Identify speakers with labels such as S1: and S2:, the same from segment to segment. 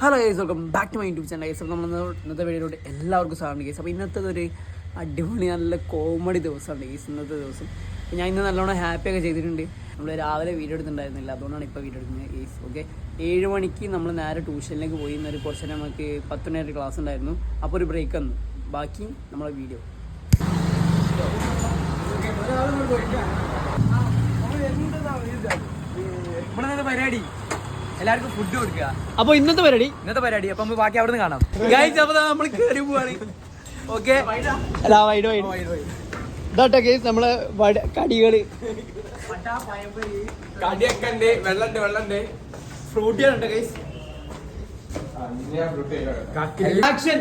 S1: Hello guys welcome back to my YouTube channel guys നമ്മൾ ഇന്ന് ഇന്നത്തെ വീഡിയോയിലോട്ട് എല്ലാവർക്കും സാറിന് ഗൈസ് അപ്പോൾ ഇന്നത്തെ ഒരു അടിപൊളി നല്ല കോമഡി ദിവസമാണ് ഗൈസ് ഇന്നത്തെ ദിവസം ഞാൻ ഇന്ന് നല്ലോണം ഹാപ്പി ഒക്കെ ചെയ്തിട്ടുണ്ട് നമ്മൾ രാവിലെ വീഡിയോ എടുത്തിട്ടുണ്ടായിരുന്നില്ല അതുകൊണ്ടാണ് ഇപ്പോൾ വീഡിയോ എടുക്കുന്നത് ഗൈസ് ഓക്കെ ഏഴ് മണിക്ക് നമ്മൾ നേരെ ട്യൂഷനിലേക്ക് പോയി ഇന്നൊരു കുറച്ച് നമുക്ക് പത്ത് മണി വരെ ക്ലാസ് ഉണ്ടായിരുന്നു അപ്പോൾ ഒരു ബ്രേക്ക് വന്നു ബാക്കി നമ്മളെ വീഡിയോ
S2: നമ്മളെ പരിപാടി എല്ലാവർക്കും ഫുഡ് കൊടുക്കുക.
S1: അപ്പൊ ഇന്നത്തെ പരിപാടി?
S2: ഇന്നത്തെ പരിപാടി. അപ്പൊ നമുക്ക് ബാക്കി അവിടെ നിന്ന് കാണാം
S1: ഗൈസ് നമ്മൾ കയറി പോവാണ്. ഓക്കെ അല്ല വൈഡ് വൈഡ്. ഇതാട്ടോ കേസ് നമ്മളെ വട- കടികൾ.
S3: കടിയൊക്കെ ഉണ്ട്. വെള്ളണ്ട് വെള്ളണ്ട്.
S1: ഫ്രൂട്ടികളുണ്ട് കേസ് ആക്ഷൻ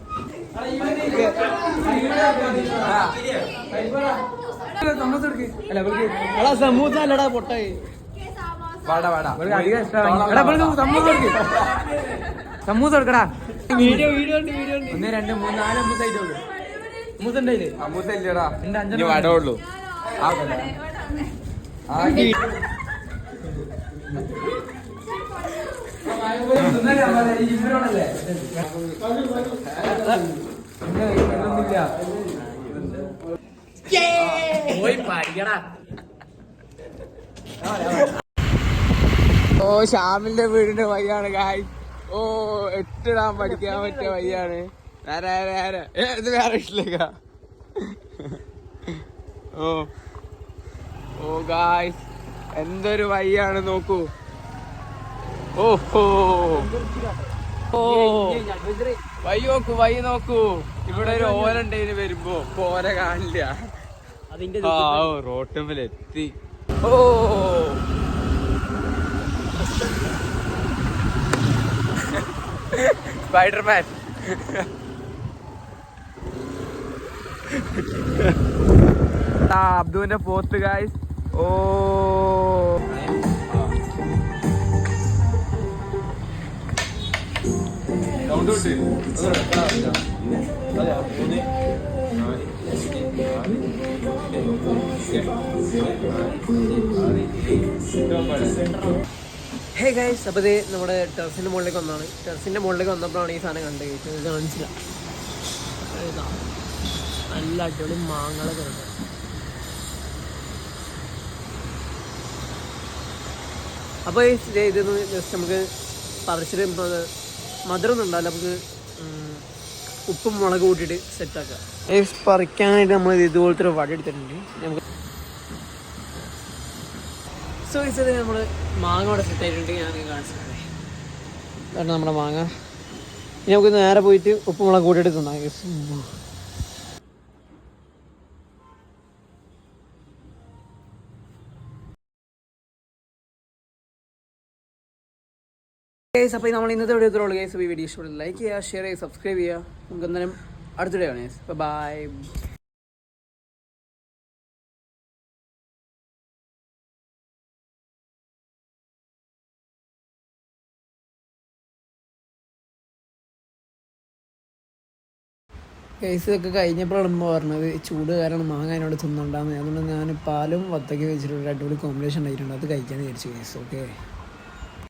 S3: പൈമ്പരി പൈമ്പരി
S2: സമൂസ എടുക്ക് അല്ല ഇവർക്ക്
S1: എടാ സമൂസ അല്ലടാ പൊട്ടായി
S2: സമൂസ എടുക്ക് സമൂസ എടുക്കടാ
S1: വീഡിയോ വീഡിയോ ഉണ്ട് വീഡിയോ ഉണ്ട്
S2: ഒന്ന് രണ്ട് മൂന്ന് നാല് സമൂസ ആയിട്ടുള്ളൂ സമൂസ ഉണ്ടായില്ലേ
S3: സമൂസ ഇല്ലടാ
S2: എന്റെ അഞ്ചു
S3: വട ഉള്ളൂ
S2: ഇന്നലെ നമ്മളെ ഈ ഇവരോടല്ലേ? ഇന്ന് ഇതൊന്നുമില്ല.
S1: ഓ ശ്യാമിന്റെ വീടിന്റെ വയ്യാണ് കായ് ഓ എട്ടിടാൻ പഠിക്കാൻ പറ്റിയ വയ്യാണ് ഇത് വേറെ ഇഷ്ടലേക്ക ഓ. ഓ ഗായ് എന്തൊരു വയ്യാണ് നോക്കൂ. ഓഹോ. ഓ. വൈ നോക്കൂ വൈ നോക്കൂ. ഇവിടെ ഒരു ഓല ഉണ്ടേന് വരുമ്പോ. ഓല കാണില്ല. ആ എത്തി ഓ സ്പൈഡർമാൻ. അബ്ദുവിന്റെ പോത്ത് ഗായ്സ് ഓ. ഹേ ഗൈസ് അപ്പോൾ ഇത് നമ്മുടെ ടെറസിന്റെ മുകളിലേക്ക് വന്നതാണ്. ടെറസിന്റെ മുകളിലേക്ക് വന്നപ്പോഴാണ് ഈ സാധനം കണ്ടത്. കാണിച്ചില്ല. നല്ല അടിപൊളി മാങ്ങളൊക്കെ ഉണ്ട് അപ്പോൾ ഇത് ഇതൊന്ന് ജസ്റ്റ് നമുക്ക് പറിച്ചിട്ട് മധുരം ഒന്നും ഉണ്ടാവില്ല. നമുക്ക് ഉപ്പും മുളക് കൂട്ടിയിട്ട് സെറ്റാക്കാം പറിക്കാനായിട്ട് നമ്മൾ ഇതുപോലത്തെ ഒരു വടി എടുത്തിട്ടുണ്ട്. നമുക്ക് സോ ഇത് നമ്മൾ മാങ്ങ അവിടെ സെറ്റ് ആയിട്ടുണ്ട്. ഞാൻ കാണിച്ചിട്ടുണ്ട് അതാണ് നമ്മുടെ മാങ്ങ. ഇനി നമുക്ക് നേരെ പോയിട്ട് ഉപ്പുമുളക് കൂട്ടിയിട്ട് തിന്നാം. ഗൈസ് അപ്പോൾ നമ്മൾ ഇന്നത്തെ വീഡിയോ ഇത്രയുള്ളൂ ഗൈസ് ഈ വീഡിയോ ഇഷ്ടപ്പെട്ടു ലൈക്ക് ചെയ്യുക ഷെയർ ചെയ്യുക സബ്സ്ക്രൈബ് ചെയ്യുക. നമുക്ക് എന്തായാലും അടുത്ത വീഡിയോ ആണ് ബൈ കേസ് ഇതൊക്കെ കഴിഞ്ഞപ്പോഴാണ് പറഞ്ഞത് ചൂട് കാരണം മാങ്ങ അതിനോട് തിന്നുണ്ടാകുന്നത് അതുകൊണ്ട് ഞാൻ പാലും വത്തയ്ക്ക് വെച്ചിട്ട് ഒരു അടിപൊളി കോമ്പിനേഷൻ ഉണ്ടായിട്ടുണ്ട്. അത് കഴിക്കാൻ വിചാരിച്ചു കേസ് ഓക്കെ